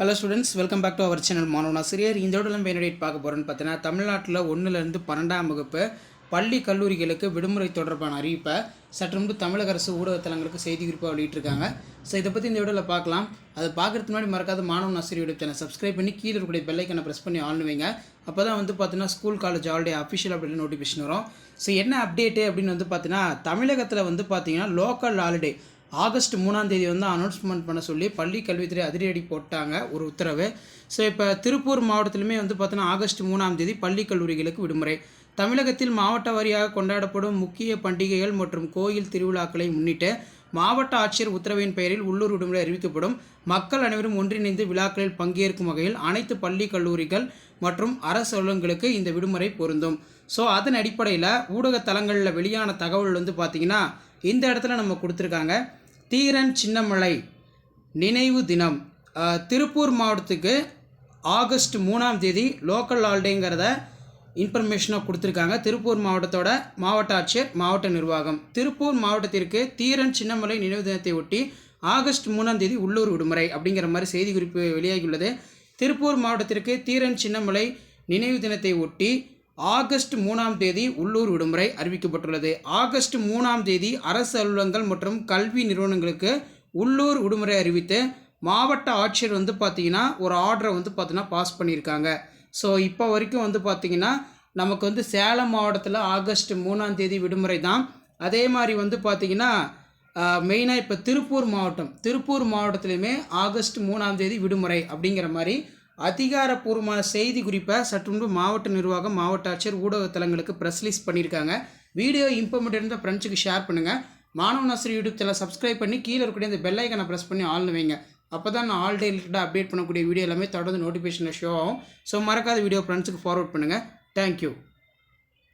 Hello students welcome back to our channel மாணவன் ஆசிரியர் இந்த விட நம்ம பார்க்க போகிறோன்னு பார்த்தீங்கன்னா தமிழ்நாட்டில் ஒன்றுலேருந்து பன்னெண்டாம் வகுப்பு பள்ளி கல்லூரிகளுக்கு விடுமுறை தொடர்பான அறிவிப்பை சற்று முன்பு தமிழக அரசு ஊடகத்தலங்களுக்கு செய்தி குறிப்பாக வெளியிட்டிருக்காங்க. ஸோ இதை பற்றி இந்த வீடியோவில் பார்க்கலாம். அது பார்க்குறதுக்கு முன்னாடி மறக்காத மாணவன் ஆசிரியர் யூடியூப் சேனல் சப்ஸ்கிரைப் பண்ணி கீழே இருக்கக்கூடிய பெல்லைக்கனை ப்ரெஸ் பண்ணி ஆன் வைங்க. அப்போ தான் வந்து பார்த்தீங்கன்னா ஸ்கூல் காலேஜ் ஆல்ரெடி அஃபிஷியல் அப்படின்னு நோட்டிஃபிகேஷன் வரும். ஸோ என்ன அப்டேட்டு அப்படின்னு வந்து பார்த்தீங்கன்னா தமிழகத்தில் வந்து பார்த்தீங்கன்னா லோக்கல் ஹாலிடே ஆகஸ்ட் மூணாம் தேதி வந்து அனௌன்ஸ்மெண்ட் பண்ண சொல்லி பள்ளி கல்வித்துறை அதிரடி போட்டாங்க ஒரு உத்தரவு. ஸோ இப்போ திருப்பூர் மாவட்டத்திலுமே வந்து பார்த்தோன்னா ஆகஸ்ட் மூணாம் தேதி பள்ளி கல்லூரிகளுக்கு விடுமுறை. தமிழகத்தில் மாவட்ட வாரியாக கொண்டாடப்படும் முக்கிய பண்டிகைகள் மற்றும் கோயில் திருவிழாக்களை முன்னிட்டு மாவட்ட ஆட்சியர் உத்தரவின் பெயரில் உள்ளூர் விடுமுறை அறிவிக்கப்படும். மக்கள் அனைவரும் ஒன்றிணைந்து விழாக்களில் பங்கேற்கும் வகையில் அனைத்து பள்ளி கல்லூரிகள் மற்றும் அரசு அலுவலகங்களுக்கு இந்த விடுமுறை பொருந்தும். ஸோ அதன் அடிப்படையில் ஊடக தளங்களில் வெளியான தகவல் வந்து பார்த்திங்கன்னா இந்த இடத்துல நம்ம கொடுத்துருக்காங்க. தீரன் சின்னமலை நினைவு தினம். திருப்பூர் மாவட்டத்துக்கு ஆகஸ்ட் மூணாம் தேதி லோக்கல் ஹாலிடேங்கிறத இன்ஃபர்மேஷனாக கொடுத்துருக்காங்க. திருப்பூர் மாவட்டத்தோட மாவட்ட ஆட்சியர் மாவட்ட நிர்வாகம். திருப்பூர் மாவட்டத்திற்கு தீரன் சின்னமலை நினைவு தினத்தை ஒட்டி ஆகஸ்ட் மூணாம் தேதி உள்ளூர் விடுமுறை அப்படிங்கிற மாதிரி செய்திக்குறிப்பு வெளியாகியுள்ளது. திருப்பூர் மாவட்டத்திற்கு தீரன் சின்னமலை நினைவு தினத்தை ஒட்டி ஆகஸ்ட் மூணாம் தேதி உள்ளூர் விடுமுறை அறிவிக்கப்பட்டுள்ளது. ஆகஸ்ட் மூணாம் தேதி அரசு அலுவலகங்கள் மற்றும் கல்வி நிறுவனங்களுக்கு உள்ளூர் விடுமுறை அறிவித்து மாவட்ட ஆட்சியர் வந்து பார்த்திங்கன்னா ஒரு ஆர்டரை வந்து பார்த்திங்கன்னா பாஸ் பண்ணியிருக்காங்க. ஸோ இப்போ வரைக்கும் வந்து பார்த்திங்கன்னா நமக்கு வந்து சேலம் மாவட்டத்தில் ஆகஸ்ட் மூணாம் தேதி விடுமுறை தான். அதே மாதிரி வந்து பார்த்தீங்கன்னா மெயினாக இப்போ திருப்பூர் மாவட்டம் திருப்பூர் மாவட்டத்துலேயுமே ஆகஸ்ட் மூணாம் தேதி விடுமுறை அப்படிங்கிற மாதிரி அதிகாரப்பூர்வமான செய்தி குறிப்பை சற்று முன்பு மாவட்ட நிர்வாகம் மாவட்ட ஆட்சியர் ஊடக தளங்களுக்கு ப்ரெஸ் ரிலீஸ் பண்ணியிருக்காங்க. வீடியோ இன்ஃபர்மேட்டிவ் இருந்தால் ஃப்ரெண்ட்ஸுக்கு ஷேர் பண்ணுங்கள் மாணவ நாசர் யூடியூப் சேனல் சப்ஸ்கிரைப் பண்ணி கீழே இருக்கக்கூடிய இந்த பெல் ஐக்கனை ப்ரெஸ் பண்ணி ஆள்னு வைங்க. அப்போ தான் நான் ஆல் டே ரிலேட்டடாக அப்டேட் பண்ணக்கூடிய வீடியோ எல்லாமே தொடர்ந்து நோட்டிஃபிகேஷனில் ஷோ ஆகும். ஸோ மறக்காத வீடியோ ஃப்ரெண்ட்ஸுக்கு ஃபார்வர்ட் பண்ணுங்கள் தேங்க்யூ